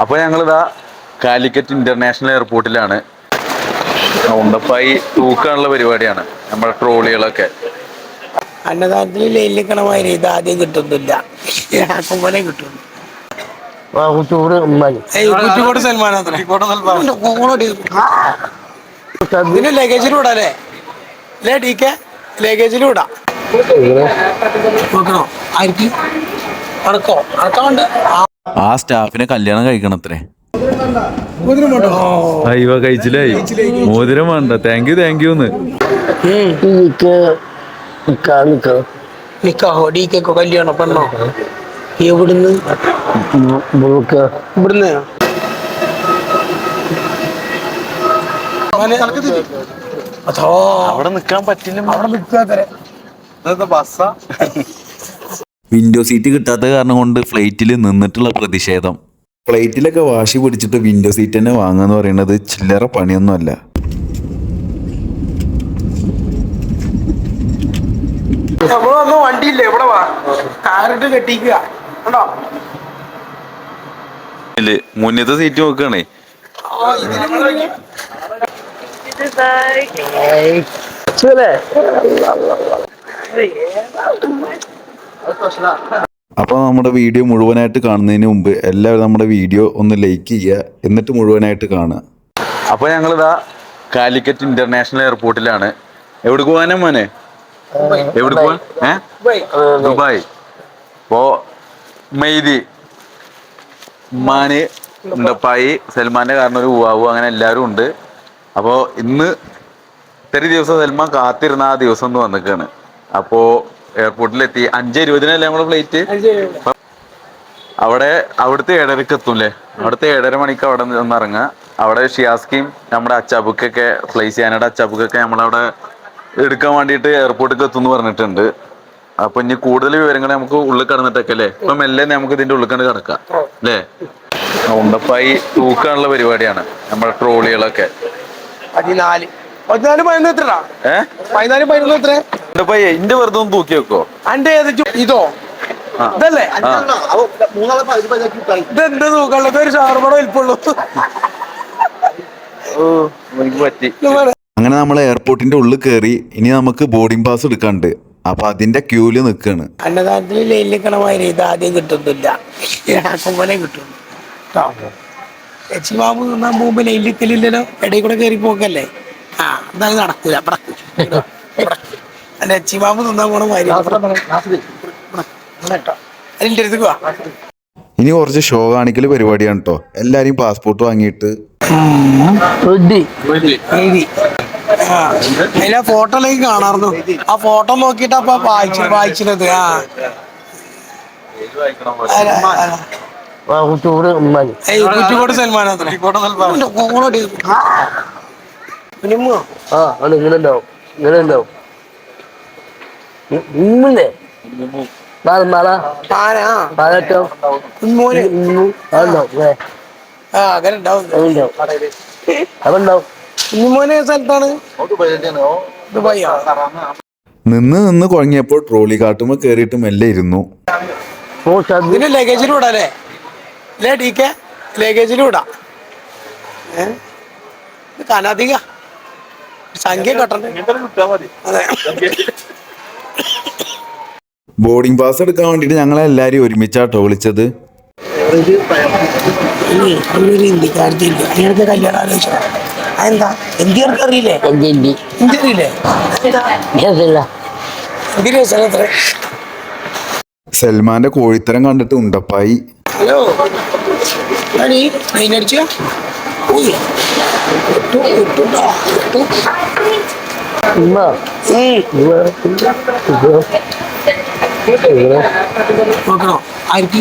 അപ്പോൾ ഞങ്ങളിതാ കാലിക്കറ്റ് ഇന്റർനാഷണൽ എയർപോർട്ടിലാണ്. ഉണ്ടപ്പായി തൂക്കാനുള്ള പരിപാടിയാണ് നമ്മുടെ ട്രോളികളൊക്കെ. അന്നദാനത്തിൽ ലൈനിലിക്കണ മാതിരി ഇത് ആദ്യം കിട്ടുന്നില്ല. കിട്ടുന്നു കുറ്റിക്കോട് സൽമാൻ. ഇതിന് അല്ലേ? ഡി കെ നോക്കണോ? അടക്കോ അടക്കമുണ്ട് ആ സ്റ്റാഫിനെ കല്യാണം കഴിക്കണത്രേ. അയ്യോ കഴിച്ചില്ലേ? മോതിരം വേണ്ട. താങ്ക് യു താങ്ക് യു എന്ന് എനിക്ക് നിക്കാ നിക്കാ. നിക്കാഹോ ഡി കെക്കോ കല്യാണം പെണ്ണോ? എവിടുന്ന്? ഇവിടുന്ന്? അവിടെ നിക്കാൻ പറ്റില്ല. അവിടെ നിൽക്കാത്തരെ ബസ്സാ? വിൻഡോ സീറ്റ് കിട്ടാത്ത കാരണം കൊണ്ട് ഫ്ലൈറ്റിൽ നിന്നിട്ടുള്ള പ്രതിഷേധം. ഫ്ലൈറ്റിലൊക്കെ വാശി പിടിച്ചിട്ട് വിൻഡോ സീറ്റ് തന്നെ വാങ്ങുക എന്ന് പറയുന്നത് ചില്ലറ പണിയൊന്നുമല്ല. നമ്മൾ വന്ന വണ്ടിയില്ലേ? ഇവിടെ വാ. കാറിട്ട് കെട്ടിക്കുക. കണ്ടോ? മുന്നത്തെ സീറ്റ് നോക്കുകയാണേ. അപ്പോൾ നമ്മുടെ വീഡിയോ മുഴുവനായിട്ട് കാണുന്നതിന് മുമ്പ് എല്ലാവരും നമ്മുടെ വീഡിയോ ഒന്ന് ലൈക്ക് ചെയ്യുക. എന്നിട്ട് മുഴുവനായിട്ട് കാണുക. അപ്പോൾ ഞങ്ങളിതാ കാലിക്കറ്റ് ഇന്റർനാഷണൽ എയർപോർട്ടിലാണ് എവിടെ പോകാനാ മോനെ? എവിടെ പോവാൻ ഏ? ദുബായ്. അപ്പോ മെയ്തി ഉമ്മാന് ഉണ്ടപ്പായി സൽമാന്റെ കാരണം ഒരു ഉവാവു അങ്ങനെ എല്ലാവരും ഉണ്ട്. അപ്പോൾ ഇന്ന് ഇത്തരം ദിവസം സൽമാൻ കാത്തിരുന്ന ആ ദിവസം ഒന്ന് വന്നിക്കാണ്. അപ്പോ എയർപോർട്ടിലെത്തി അഞ്ച് ഇരുപതിനല്ലേ നമ്മുടെ ഫ്ലൈറ്റ് അവിടെ അവിടുത്തെ ഏഴരക്ക് എത്തും അല്ലേ അവിടുത്തെ ഏഴര മണിക്ക് അവിടെ നിന്ന് ഇറങ്ങുക. അവിടെ ഷിയാസ്കിയും നമ്മുടെ അച്ചാബുക്കൊക്കെ പ്ലേസ് ചെയ്യാനായിട്ട് അച്ചാബുക്കൊക്കെ നമ്മളവിടെ എടുക്കാൻ വേണ്ടിയിട്ട് എയർപോർട്ടിൽ എത്തും എന്ന് പറഞ്ഞിട്ടുണ്ട്. അപ്പൊ ഇനി കൂടുതൽ വിവരങ്ങൾ നമുക്ക് ഉള്ളിൽ കടന്നിട്ടൊക്കെ അല്ലേ ഇപ്പൊ മെല്ലെ നമുക്ക് ഇതിന്റെ ഉള്ളിൽ കണ്ട് കിടക്കാം. അല്ലേ? ഉണ്ടപ്പായി തൂക്കാനുള്ള പരിപാടിയാണ് നമ്മുടെ ട്രോളികളൊക്കെ. പതിനാല്. പതിനാല് പതിനൊന്ന് എത്ര പതിനാല് പതിനൊന്ന് എത്ര? ഇന്റെ വെറുതെ ഒന്ന് തൂക്കി വെക്കോ. അന്റെ ഇതോ. ഇതല്ലേ. ഇതെന്ത് തൂക്കുള്ളത് ഒരു ഷാർമട വലിപ്പുള്ളൂ. എനിക്ക് പറ്റി. അങ്ങനെ നമ്മൾ എയർപോർട്ടിന്റെ ഉള്ളിൽ കയറി ഇനി നമുക്ക് ബോർഡിംഗ് പാസ് എടുക്കാണ്ട് അപ്പൊ അതിന്റെ ക്യൂൽ നിൽക്കാണ് ലൈനിലിക്കണ മാതിരി ഇത് ആദ്യം കിട്ടുന്നില്ല. പോലെ കേട്ടോ. എച്ചി ബാബു പോകുമ്പോ ഇടയിൽ കൂടെ കയറി പോക്കല്ലേ? ആ എന്തായാലും നടക്കൂല. അല്ല ബാബു തിന്നാൻ പോണ മാതിരി. അതിന്റെ അടുത്ത് വാ. ഇനി കുറച്ച് ഷോ കാണിക്കൽ പരിപാടിയാണ് കേട്ടോ എല്ലാരും പാസ്പോർട്ട് വാങ്ങിയിട്ട്. അതിലെ ഫോട്ടോയിലേക്ക് കാണാറുന്നു ആ ഫോട്ടോ നോക്കിട്ട് അപ്പൊ വായിച്ചു വായിച്ചത് ആ. ഉമ്മാൻ ഏയ് കുറ്റിക്കോട് സൽമാൻ. സ്ഥലത്താണ്? നിന്ന് നിന്ന് കുഴങ്ങിയപ്പോൾ ട്രോളി കാട്ടുമ്പോ കേറിയിട്ട് മെല്ലെ ഇരുന്നു. ലഗേജിൽ വിടാല്ലേ? അല്ലേ ഡി കെ? ലഗേജിൽ ഇത് കനധിക. സംഖ്യ കട്ടണ്ടേ? അതെ. ബോർഡിംഗ് പാസ് എടുക്കാൻ വേണ്ടിയിട്ട് ഞങ്ങളെ എല്ലാരും ഒരുമിച്ചാട്ടോ വിളിച്ചത്. കല്യാണം ആലോചിച്ചോ. അതെന്താ? അറിയില്ലേ? ഇന്ത്യ അറിയില്ലേ സൽമാന്റെ കോഴിത്തരം കണ്ടിട്ട് ഉണ്ടപ്പായി. ഹലോ. അടി അതിനടിച്ച ഉമ്മ. നോക്കണോ ആർക്ക്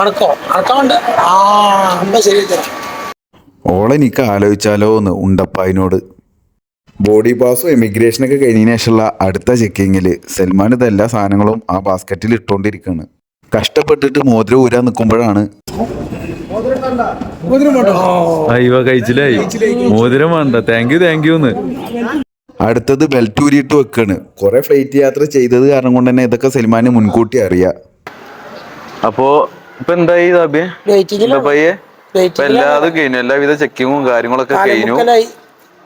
അടക്കോ അടക്കമുണ്ട് ആ എന്താ ശരി തരാം ഓളെ എനിക്ക് ആലോചിച്ചാലോ എന്ന് ഉണ്ടപ്പായിനോട്. ബോഡി പാസും എമിഗ്രേഷനൊക്കെ കഴിഞ്ഞതിന് ശേഷമുള്ള അടുത്ത ചെക്കിങ്ങിൽ സൽമാൻ എല്ലാ സാധനങ്ങളും ആ ബാസ്ക്കറ്റിൽ ഇട്ടുകൊണ്ടിരിക്കുകയാണ് കഷ്ടപ്പെട്ടിട്ട് മോതിരം ഊരാൻ നിൽക്കുമ്പോഴാണ് അയ്യോ കഴിച്ചില്ലായി മോതിരം വേണ്ട. താങ്ക് യു താങ്ക് യു എന്ന്. അടുത്തത് ബെൽറ്റ് ഊരിയിട്ട് വെക്കാണ്. കുറെ ഫ്ലൈറ്റ് യാത്ര ചെയ്തത് കാരണം കൊണ്ട് തന്നെ ഇതൊക്കെ സൽമാന് മുൻകൂട്ടി അറിയാം. അപ്പോ ഇപ്പൊ എന്തായി ഇപ്പൊ എല്ലാതും കഴിഞ്ഞു. എല്ലാവിധ ചെക്കിങ്ങും കാര്യങ്ങളൊക്കെ കഴിഞ്ഞു.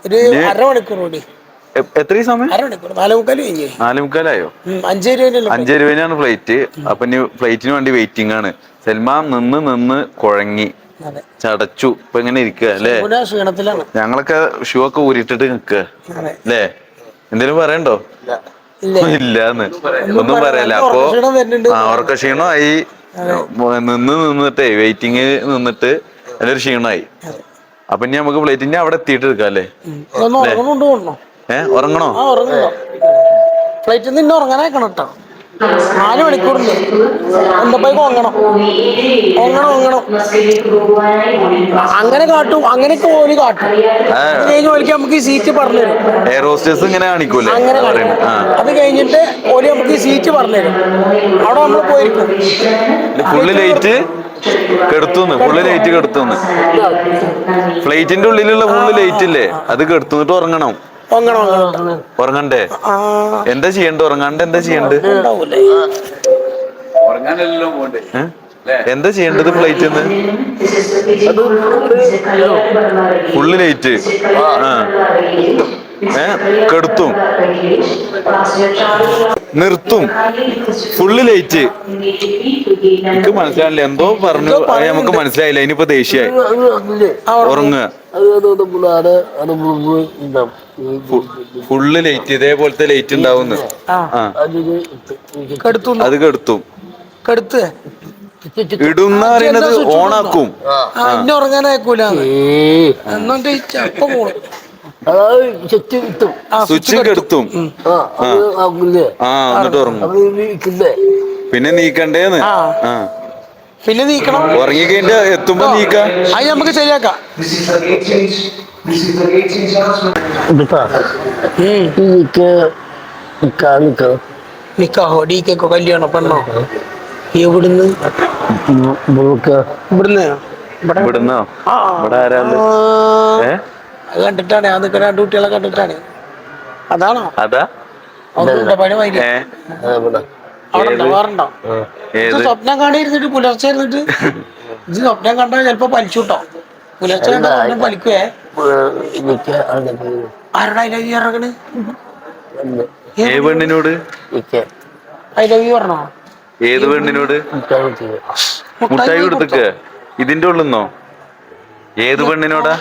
ഒരു അരമണിക്കൂർ കൂടി. എത്ര സമയം? നാലുമുക്കാലായോ അഞ്ചരുവിനാണ് അഞ്ചേ ഫ്ലൈറ്റ് അപ്പൊ ഇനി ഫ്ലൈറ്റിന് വേണ്ടി വെയിറ്റിംഗ് ആണ്. സൽമാൻ നിന്ന് നിന്ന് കുഴങ്ങി. ചടച്ചു. ഇപ്പൊ ഇങ്ങനെ ഇരിക്കുക അല്ലേ? ഞങ്ങളൊക്കെ ഷൂ ഒക്കെ ഊരിട്ടിട്ട് നിക്കുക അല്ലേ? എന്തേലും പറയണ്ടോ? ഇല്ലേ. ഇല്ലാന്ന്. ഒന്നും. പറയല്ല. അപ്പൊ അവർക്ക്. ഉറക്ക ക്ഷീണമായി നിന്ന് നിന്നിട്ടേ വെയിറ്റിംഗ് നിന്നിട്ട് അതിലൊരു ക്ഷീണമായി. അപ്പൊ ഇനി നമുക്ക് പ്ലേറ്റ് ഇനി അവിടെ എത്തിയിട്ട് എടുക്കാം അല്ലേ? ഏഹ് ഉറങ്ങണോ? ഉറങ്ങണോ ഫ്ലൈറ്റിൽ നിന്ന് ഉറങ്ങാനായിക്കണം കേട്ടോ നാല് മണിക്കൂറുണ്ട് എന്താ പോയി ഉറങ്ങണം ഉറങ്ങണം ഉറങ്ങണം അങ്ങനെ കാട്ടും അങ്ങനെയൊക്കെ ഓൽ കാട്ടും. അത് കഴിഞ്ഞ് ഓലിക്ക് നമുക്ക് ഈ സീറ്റ് പറഞ്ഞു തരും എയർ ഹോസ്റ്റേഴ്സ് ഇങ്ങനെ കാണിക്കൂലേ? അങ്ങനെ അത് കഴിഞ്ഞിട്ട് ഓൽ നമുക്ക് ഈ സീറ്റ് പറഞ്ഞു തരും അവിടെ നമ്മൾ പോയിരിക്കും. ഫുള്ള് ലൈറ്റ് കെടുത്തുന്ന് ഫുള്ള് ലൈറ്റ് കെടുത്തുന്ന്. ഫ്ലൈറ്റിന്റെ ഉള്ളിലുള്ള ഫുള്ള് ലൈറ്റ് ഇല്ലേ? അത് കെടുത്തുന്നിട്ട് ഉറങ്ങണം. ഉറങ്ങണ്ടേ? എന്താ ചെയ്യണ്ട? ഉറങ്ങാണ്ട് എന്താ ചെയ്യണ്ട്? എന്താ ചെയ്യേണ്ടത് ഫ്ലൈറ്റ് ഫുള്ള് ലൈറ്റ് ആ. ഏ? കെടുത്തും. നിർത്തും ഫുള്ള് ലൈറ്റ് എനിക്ക് മനസ്സിലായില്ല എന്തോ പറഞ്ഞു അത് നമുക്ക് മനസ്സിലായില്ല ഇനിയിപ്പോ ദേഷ്യായി ഉറങ്ങുക ഫുള്ള് ലൈറ്റ് ഇതേപോലത്തെ ലൈറ്റ് ഉണ്ടാവുന്നു ആ അത് കെടുത്തും കെടുത്ത് ഇടുന്ന പറയുന്നത് ഓണാക്കും ആ ഇന്നെ ഉറങ്ങാനായിക്കൂല പോണം ചെപ്പം പോണു ആ സ്വിച്ചും കെടുത്തും എന്നിട്ട് ഉറങ്ങും പിന്നെ നീക്കണ്ടേന്ന് പിന്നെ നീക്കണം ഉറങ്ങിക്കഴിഞ്ഞ എത്തുമ്പോ നീക്കാം അത് നമുക്ക് ശരിയാക്കാം നിക്കാഹോ ഡി കേക്കോ കല്യാണോ പെണ്ണോ എവിടുന്ന് ഇവിടുന്ന് ഇവിടെ ഇവിടുന്നോ ആ ഇവിടെ ആരാൾ ഏ അത് കണ്ടിട്ടാണ്. ഞാൻ നിൽക്കുന്ന രണ്ട് കുട്ടികളെ കണ്ടിട്ടാണ്. അതാണോ? അതാ. പണി അവിടെ ഇത് സ്വപ്നം കാണിയിരുന്നിട്ട് പുലർച്ചെ ഇരുന്നിട്ട്? ഇത് സ്വപ്നം കണ്ടാൽ ചിലപ്പോ പലിച്ചു കിട്ടോ പുലർച്ചെ കണ്ടാൽ സ്വപ്നം പലിക്കുവേ? നിക്ക് അവിടെ ആരുടെ ഐ ലവ് യു ഇറങ്ങണ് ഏ പെണ്ണിനോട്? ഐ ലവ് യു പറഞ്ഞോ? ഏത് പെണ്ണിനോട്? മുട്ടായി കൊടുത്തേക്ക് ഇതിന്റെ ഉള്ളുന്നോ? ഏത് പെണ്ണിനോടാ?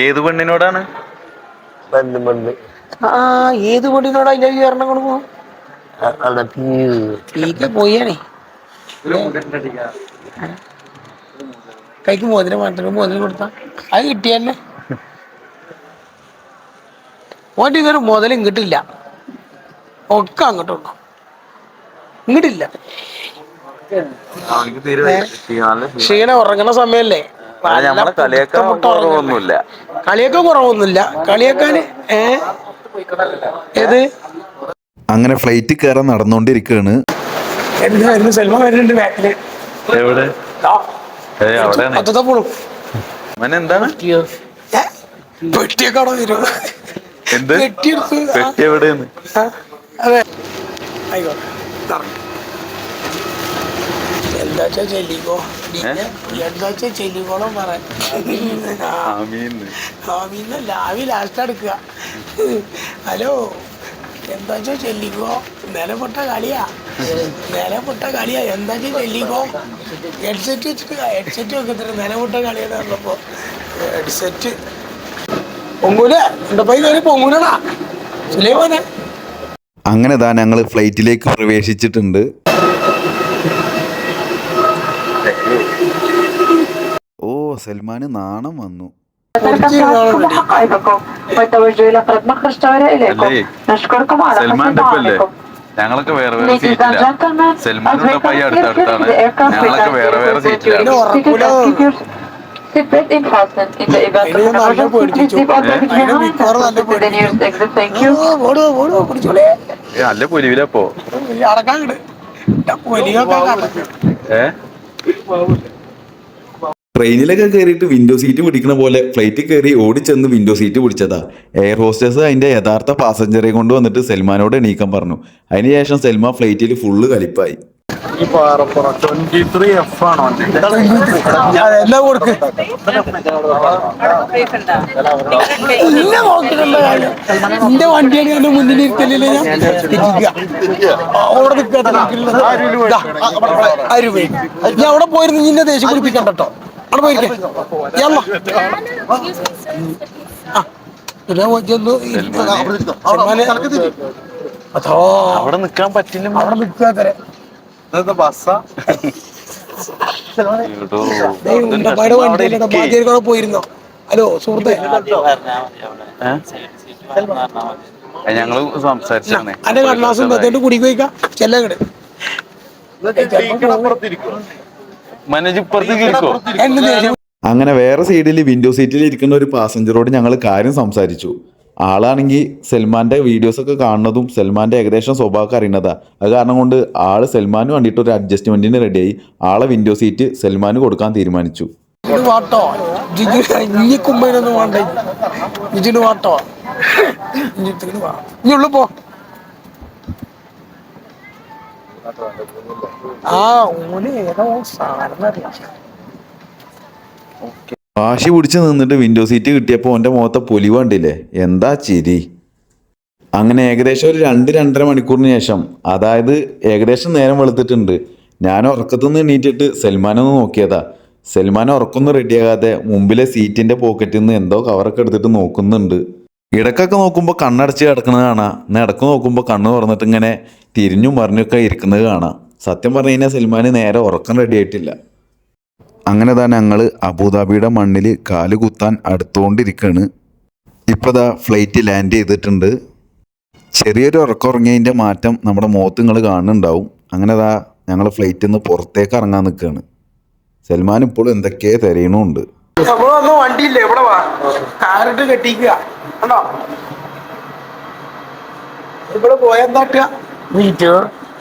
ഏത് പെണ്ണിനോടാണ്? മണ്ണ് മണ്ണ് ആ ഏത് പെണ്ണിനോട് അവിടെ പീക്ക് പോയാണേ. കൈക്ക് മോതിരം മാത്രം മോതിരം കൊടുത്ത. അത് കിട്ടിയല്ലേ ഓന്റെ ഇതൊരു മുതലും കിട്ടില്ല ഒക്കെ അങ്ങോട്ടുണ്ടോ ഇങ്ങോട്ടില്ല. ക്ഷീണം ഉറങ്ങണ സമയല്ലേ? നമ്മളെ കളിയാക്കാൻ. കുറവൊന്നുമില്ല. കളിയൊക്കെ കുറവൊന്നുമില്ല. കളിയാക്കാന് ഏത്? അങ്ങനെ ഫ്ലൈറ്റ് കയറാൻ നടന്നുകൊണ്ടിരിക്കുകയാണ്. എന്തായിരുന്നു? സൽമാൻ വരുന്നുണ്ട് ബാക്കിൽ. എവിടെ? അത്തത്തെ പോണു. എന്താണ്? ഏ? പെട്ടിയൊക്കെ അവിടെ വരും. എന്ത്? പെട്ടി എവിടെയാണ്? അതെ. ആയിക്കോട്ടെ. എന്താച്ചാ ചെല്ലിക്കോ? എന്താച്ചാ ചെല്ലിക്കോളം പറയാൻ ആമീന്ന്. ആമീന്ന് ലാവി ലാസ്റ്റ് എടുക്കുക. ഹലോ എന്താച്ചാ ചെല്ലിക്കോ? നിലപൊട്ട കളിയാ. നിലപൊട്ട കളിയാ. എന്താച്ചാ ചെല്ലിക്കോ? ഹെഡ്സെറ്റ് വെച്ചിട്ട് ഹെഡ്സെറ്റ് വെക്കത്തില്ല. നിലപൊട്ട കളിയെന്ന് പറഞ്ഞപ്പോ. ഹെഡ്സെറ്റ് പൊങ്കൂല എന്റെ പൈ കയറി പൊങ്ങൂലടാ. സുലൈമാനെ അങ്ങനെ താ ഞങ്ങൾ ഫ്ലൈറ്റിലേക്ക് പ്രവേശിച്ചിട്ടുണ്ട്. മുസൽമാന് നാണം വന്നു. ഞങ്ങളൊക്കെ വേറെ വേറെ സീറ്റില്ല സൽമാനിന്റെ പയ്യ അടുത്തടുത്താണ് ഞങ്ങളൊക്കെ വേറെ വേറെ സീറ്റിലാണ് അല്ല പൊലിവിലപ്പോ ഏ? ട്രെയിനിലൊക്കെ കയറിയിട്ട് വിൻഡോ സീറ്റ് പിടിക്കണ പോലെ ഫ്ലൈറ്റിൽ കയറി ഓടിച്ചെന്ന് വിൻഡോ സീറ്റ് പിടിച്ചതാ എയർ ഹോസ്റ്റേഴ്സ് അതിന്റെ യഥാർത്ഥ പാസഞ്ചറെ കൊണ്ട് വന്നിട്ട് സൽമാനോട് എണീക്കാൻ പറഞ്ഞു അതിനുശേഷം സെൽമ ഫ്ലൈറ്റിൽ ഫുള്ള് കലിപ്പായി എന്റെ വണ്ടിയാണ് മുന്നിൽ ഞാൻ അവിടെ പോയിരുന്നു നിന്നെ ദേഷ്യം പിടിപ്പിക്കണ്ട കേട്ടോ അവിടെ പോയിരിക്കേ. ആ. പിന്നെ ചെന്ന് ഇരുന്ന് സൽമാനെ- അതോ. അവിടെ നിക്കാൻ പറ്റില്ല. അവിടെ നിൽക്കാത്തരെ പോയിരുന്നോ? ഹലോ സുഹൃത്തെ. ഞങ്ങൾ സംസാരിച്ചാണ് അന്റെ കടലാസും ബത്തേട്ട് കുടിക്ക് വയ്ക്കാം ചെല്ലങ്ങട് അങ്ങനെ വേറെ സൈഡിൽ വിൻഡോ സീറ്റിൽ ഇരിക്കുന്ന ഒരു പാസഞ്ചറോട് ഞങ്ങൾ കാര്യം സംസാരിച്ചു. ആളാണെങ്കിൽ സൽമാന്റെ വീഡിയോസ് ഒക്കെ കാണുന്നതും സൽമാന്റെ ഏകദേശം സ്വഭാവം അറിയുന്നതാ. അത് കാരണം കൊണ്ട് ആൾ സൽമാന് വേണ്ടിയിട്ട് ഒരു അഡ്ജസ്റ്റ്മെന്റിന് റെഡിയായി ആളെ വിൻഡോ സീറ്റ് സൽമാന് കൊടുക്കാൻ തീരുമാനിച്ചു. വാട്ടോ? ഇനി വേണ്ട. വാട്ടോ. ഇനി ഉള്ളു പോ. ആ ഓന് ഏതോ സാധനം അറിയാം വാശി പിടിച്ച് നിന്നിട്ട് വിൻഡോ സീറ്റ് കിട്ടിയപ്പോൾ ഓന്റെ മുഖത്തെ പൊലി കണ്ടില്ലേ? എന്താ ചിരി? അങ്ങനെ ഏകദേശം ഒരു രണ്ട് രണ്ടര മണിക്കൂറിന് ശേഷം അതായത് ഏകദേശം നേരം വെളുത്തിട്ടുണ്ട്. ഞാൻ ഉറക്കത്തു നിന്ന് എണീറ്റിട്ട് സൽമാനൊന്ന് നോക്കിയതാ. സൽമാൻ ഉറക്കൊന്നും റെഡിയാകാതെ മുമ്പിലെ സീറ്റിന്റെ പോക്കറ്റിൽ നിന്ന് എന്തോ കവറൊക്കെ എടുത്തിട്ട് നോക്കുന്നുണ്ട്. ഇടക്കൊക്കെ നോക്കുമ്പോൾ കണ്ണടച്ച് കിടക്കുന്നത് കാണാം. എന്നാൽ ഇടയ്ക്ക് നോക്കുമ്പോൾ കണ്ണ് തുറന്നിട്ട് ഇങ്ങനെ തിരിഞ്ഞും മറിഞ്ഞൊക്കെ ഇരിക്കുന്നത് കാണാം. സത്യം പറഞ്ഞു കഴിഞ്ഞാൽ സൽമാന് നേരെ ഉറക്കം റെഡിയായിട്ടില്ല അങ്ങനെ തന്നെ ഞങ്ങൾ അബുദാബിയുടെ മണ്ണിൽ കാൽ കുത്താൻ അടുത്തുകൊണ്ടിരിക്കുകയാണ് ഇപ്പോൾ ദാ ഫ്ലൈറ്റ് ലാൻഡ് ചെയ്തിട്ടുണ്ട്. ചെറിയൊരു ഉറക്കം ഉറങ്ങിയതിന്റെ മാറ്റം നമ്മുടെ മുഖത്ത് നിങ്ങൾ കാണുന്നുണ്ടാവും. അങ്ങനെ ദാ ഞങ്ങൾ ഫ്ലൈറ്റിൽ നിന്ന് പുറത്തേക്ക് ഇറങ്ങാൻ നിൽക്കുകയാണ് സൽമാൻ ഇപ്പോൾ എന്തൊക്കെയോ തിരയണമുണ്ട് വണ്ടിയില്ലേ. ഇവിടെ വാ. കാറിട്ട് കെട്ടിക്കുക. കണ്ടോ? ഇവിടെ പോയെന്താട്ടുക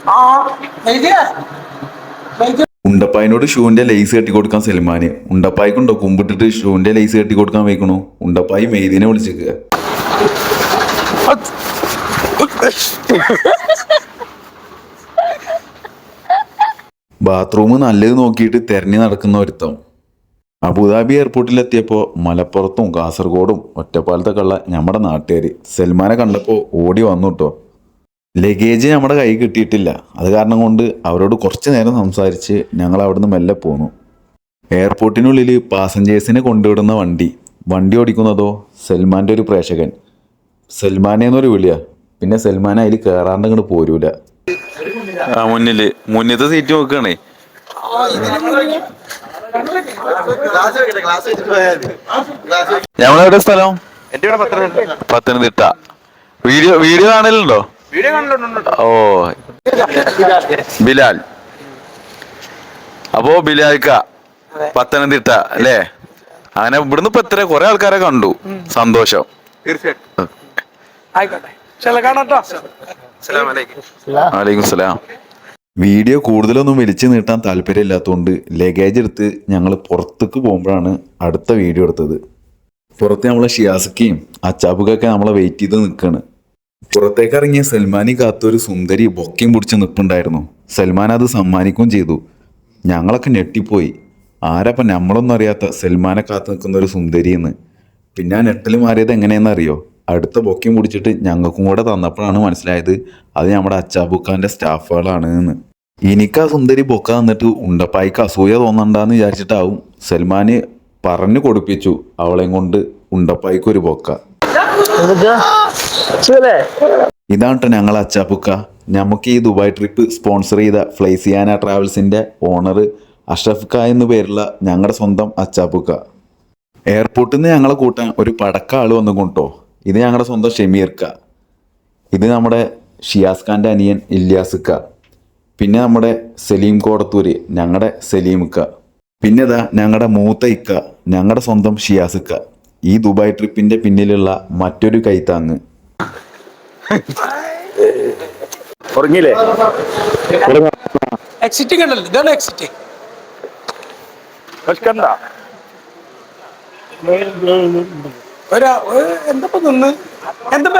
ആ. ഉണ്ടപ്പായിനോട് ഷൂവിന്റെ ലേസ് കെട്ടി കൊടുക്കാൻ സൽമാന്. ഉണ്ടപ്പായിക്കുണ്ടോ? കുമ്പിട്ടിട്ട് ഷൂവിന്റെ ലേസ് കെട്ടി കൊടുക്കാൻ വയ്ക്കണു. ഉണ്ടപ്പായി മെയ്തിനെ വിളിച്ചേക്കുക ബാത്റൂം നല്ലത് നോക്കിയിട്ട് തെരഞ്ഞു നടക്കുന്ന ഒരുത്തം. അബുദാബി എയർപോർട്ടിലെത്തിയപ്പോൾ മലപ്പുറത്തും കാസർഗോഡും ഒറ്റപ്പാലത്തൊക്കെ ഉള്ള നമ്മുടെ നാട്ടുകാർ സൽമാനെ കണ്ടപ്പോൾ ഓടി വന്നു കേട്ടോ ലഗേജ് നമ്മുടെ കൈ കിട്ടിയിട്ടില്ല. അത് കാരണം കൊണ്ട് അവരോട് കുറച്ച് നേരം സംസാരിച്ച് ഞങ്ങൾ അവിടുന്ന് മെല്ലെ പോന്നു. എയർപോർട്ടിനുള്ളിൽ പാസഞ്ചേഴ്സിനെ കൊണ്ടുവിടുന്ന വണ്ടി. വണ്ടി ഓടിക്കുന്നതോ സൽമാന്റെ ഒരു പ്രേക്ഷകൻ. സൽമാനെ എന്നൊരു വിളിയാ. പിന്നെ സൽമാൻ അതിൽ കയറാണ്ട് അങ്ങോട്ട് പോരൂല. മുന്നിൽ മുന്നിൽ. മുന്നത്തെ സീറ്റ് നോക്കുകയാണേ ഞങ്ങളെവിടെ സ്ഥലം? എന്റെ ഇവിടെ പത്തനംതിട്ട. വീഡിയോ വീഡിയോ കാണലുണ്ടോ? ഓ. ബിലാൽ. അപ്പോ ബിലാൽക്ക പത്തനംതിട്ട അല്ലേ? അങ്ങനെ ഇവിടുന്ന് ഇപ്പൊ എത്ര കുറെ ആൾക്കാരെ കണ്ടു. സന്തോഷം. തീർച്ചയായിട്ടും. ആയിക്കോട്ടെ. ചില കാണാട്ടോ വലൈക്കും സലാം. വീഡിയോ കൂടുതലൊന്നും വലിച്ചു നീട്ടാൻ താല്പര്യമില്ലാത്തതുകൊണ്ട് ലഗേജ് എടുത്ത് ഞങ്ങൾ പുറത്തേക്ക് പോകുമ്പോഴാണ് അടുത്ത വീഡിയോ എടുത്തത്. പുറത്ത് നമ്മളെ ഷിയാസക്കയും അച്ചാബുക്കൊക്കെ നമ്മളെ വെയിറ്റ് ചെയ്ത് നിൽക്കുകയാണ് പുറത്തേക്ക് ഇറങ്ങിയ സൽമാനി കാത്തൊരു സുന്ദരി ബൊക്കയും പിടിച്ച് നിൽപ്പുണ്ടായിരുന്നു സൽമാൻ അത് സമ്മാനിക്കുകയും ചെയ്തു. ഞങ്ങളൊക്കെ ഞെട്ടിപ്പോയി. ആരപ്പം നമ്മളൊന്നും അറിയാത്ത സൽമാനെ കാത്തു നിൽക്കുന്ന ഒരു സുന്ദരി എന്ന് പിന്നെ ആ നെട്ടിൽ മാറിയത് എങ്ങനെയെന്ന് അറിയോ അടുത്ത ബൊക്കയും പിടിച്ചിട്ട് ഞങ്ങൾക്കും കൂടെ തന്നപ്പോഴാണ് മനസ്സിലായത് അത് നമ്മുടെ അച്ചാബുക്കാന്റെ സ്റ്റാഫുകളാണ് എന്ന് എനിക്ക് ആ സുന്ദരി ബൊക്ക തന്നിട്ട് ഉണ്ടപ്പായിക്ക് അസൂയ തോന്നണ്ടെന്ന് വിചാരിച്ചിട്ടാവും സൽമാന് പറഞ്ഞു കൊടുപ്പിച്ചു അവളെയും കൊണ്ട് ഉണ്ടപ്പായിക്ക് ഒരു ബൊക്ക ഇതാണ് ഞങ്ങൾ അച്ചാപ്പുക്ക നമുക്ക് ഈ ദുബായ് ട്രിപ്പ് സ്പോൺസർ ചെയ്ത ഫ്ലൈസിയാന ട്രാവൽസിന്റെ ഓണർ അഷ്റഫ് ഖ എന്നു പേരുള്ള ഞങ്ങളുടെ സ്വന്തം അച്ചാപ്പുക്ക എയർപോർട്ടിൽ നിന്ന് ഞങ്ങളെ കൂട്ടാൻ ഒരു പടക്ക ആൾ വന്നു കൊണ്ടോ ഇത് ഞങ്ങളുടെ സ്വന്തം ഷെമീർക്ക. ഇത് നമ്മുടെ ഷിയാസ് ഖാന്റെ അനിയൻ ഇല്യാസുക്ക. പിന്നെ നമ്മുടെ സലീം കോടത്തൂര് ഞങ്ങളുടെ സലീമുക്ക. പിന്നെ ഇതാ ഞങ്ങളുടെ മൂത്ത ഇക്ക ഞങ്ങളുടെ സ്വന്തം ഷിയാസുക്ക. ഈ ദുബായ് ട്രിപ്പിന്റെ പിന്നിലുള്ള മറ്റൊരു കൈത്താങ്ങ് ഉറങ്ങിയില്ലേ? എക്സിറ്റ് കണ്ടല്ലോ ഇതാണ് എക്സിറ്റ് വിശക്കണ്ട ഒരാ നിന്ന്?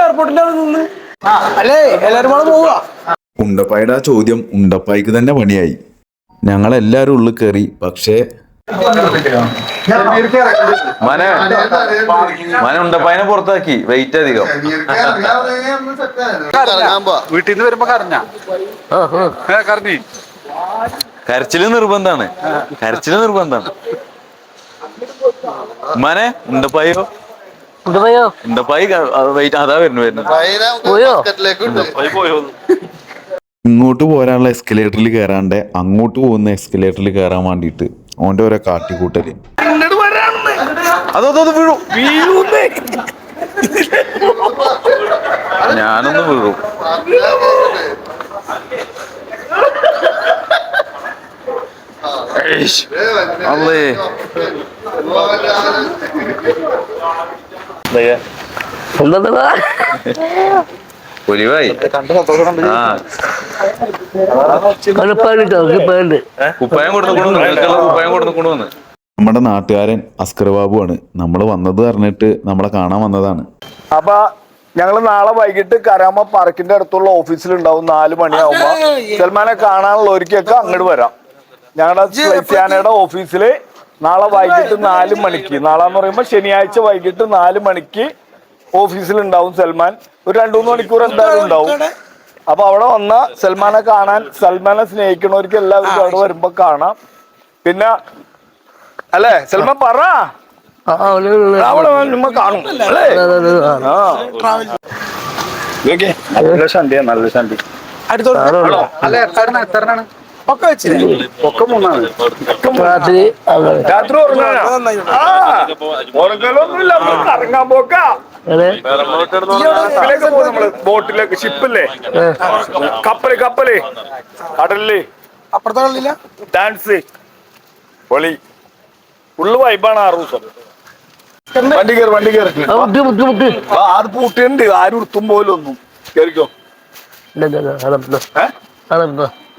എയർപോർട്ടിലാണ് നിന്ന്? അല്ലേ എല്ലാരും കൂടെ പോവുക ഉണ്ടപ്പായുടെ ആ ചോദ്യം ഉണ്ടപ്പായിക്ക് തന്നെ പണിയായി. ഞങ്ങളെല്ലാരും ഉള്ളിൽ കയറി പക്ഷേ മന മന ഉണ്ടപ്പായനെ പുറത്താക്കി. വെയിറ്റ് അധികം. വീട്ടിൽ നിന്ന് വരുമ്പോ കരഞ്ഞ? കരഞ്ഞി. കരച്ചിൽ നിർബന്ധാണ്. കരച്ചിൽ നിർബന്ധാണ്. മനെ ഉണ്ടപ്പായോ കൊണ്ടുപോയോ ഉണ്ടപ്പായി വെയിറ്റ് അതാ വരുന്നു വരുന്നത് പോയോ? ഇങ്ങോട്ട് പോരാനുള്ള എസ്കലേറ്ററിൽ കയറാണ്ട് അങ്ങോട്ട് പോകുന്ന എസ്കലേറ്ററിൽ കയറാൻ വേണ്ടിയിട്ട് ഓന്റെ ഓരോ കാട്ടിക്കൂട്ടൽ. അതോ അതോ വീഴൂ. വീഴുന്നേ. ഞാനൊന്ന് വീഴും. ഏയ്ഷ്. നമ്മുടെ നാട്ടുകാരൻ അസ്കർ ആണ്. നമ്മൾ വന്നത് പറഞ്ഞിട്ട് നമ്മളെ കാണാൻ വന്നതാണ്. അപ്പൊ ഞങ്ങൾ നാളെ വൈകിട്ട് കരാമ പാർക്കിന്റെ അടുത്തുള്ള ഓഫീസിൽ ഓഫീസിലുണ്ടാവും. നാല് മണിയാവുമ്പോ. സൽമാനെ കാണാനുള്ളവർക്കൊക്കെ അങ്ങോട്ട് വരാം. ഞങ്ങളുടെ ഓഫീസിൽ നാളെ വൈകിട്ട് നാല് മണിക്ക്. നാളെ എന്ന് പറയുമ്പോ ശനിയാഴ്ച വൈകിട്ട് നാല് മണിക്ക് ഓഫീസിൽ ഉണ്ടാവും സൽമാൻ. ഒരു രണ്ടു മൂന്ന് മണിക്കൂർ എന്തായാലും ഉണ്ടാവും. അപ്പൊ അവിടെ വന്ന സൽമാനെ കാണാൻ സൽമാനെ സ്നേഹിക്കണവർക്ക് എല്ലാവർക്കും അവിടെ വരുമ്പോ കാണാം. പിന്നെ അല്ലേ സൽമാൻ പറ. അവിടെ കാണും അല്ലേ? നല്ല ശാന്തിയാ നല്ല ശാന്തി. അടുത്തോട്ട് അല്ലേ എത്ര എത്രാണ് ഒക്കെ വെച്ചില്ലേ? ഒക്കെ മൂന്നാണ് രാത്രി രാത്രി ഉറങ്ങാനാ ആ. ഉറങ്ങലൊന്നുമില്ല. നമ്മൾ കറങ്ങാൻ പോക്കാ. ബോട്ടിലേക്ക് ഷിപ്പില്ലേ? കപ്പൽ കപ്പൽ. കടലിൽ. അപ്പുറത്തെ ഡാൻസ്. പൊളി ഫുള്ള് വൈബാണ് ആറ് ദിവസം വണ്ടി കയറി വണ്ടി കയറി ആറ് പൂട്ടിയുണ്ട് ആരും ഉടുത്തും പോലും ഒന്നും. കേറിക്കോ. ഏ?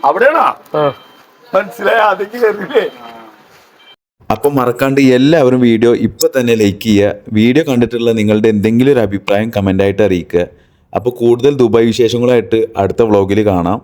അവിടെയാണോ? മനസ്സിലായ ആദ്യം കയറിയില്ലേ അപ്പം മറക്കാണ്ട് എല്ലാവരും വീഡിയോ ഇപ്പം തന്നെ ലൈക്ക് ചെയ്യുക. വീഡിയോ കണ്ടിട്ടുള്ള നിങ്ങളുടെ എന്തെങ്കിലും ഒരു അഭിപ്രായം കമന്റായിട്ട് അറിയിക്കുക. അപ്പോൾ കൂടുതൽ ദുബായ് വിശേഷങ്ങളായിട്ട് അടുത്ത വ്ളോഗിൽ കാണാം.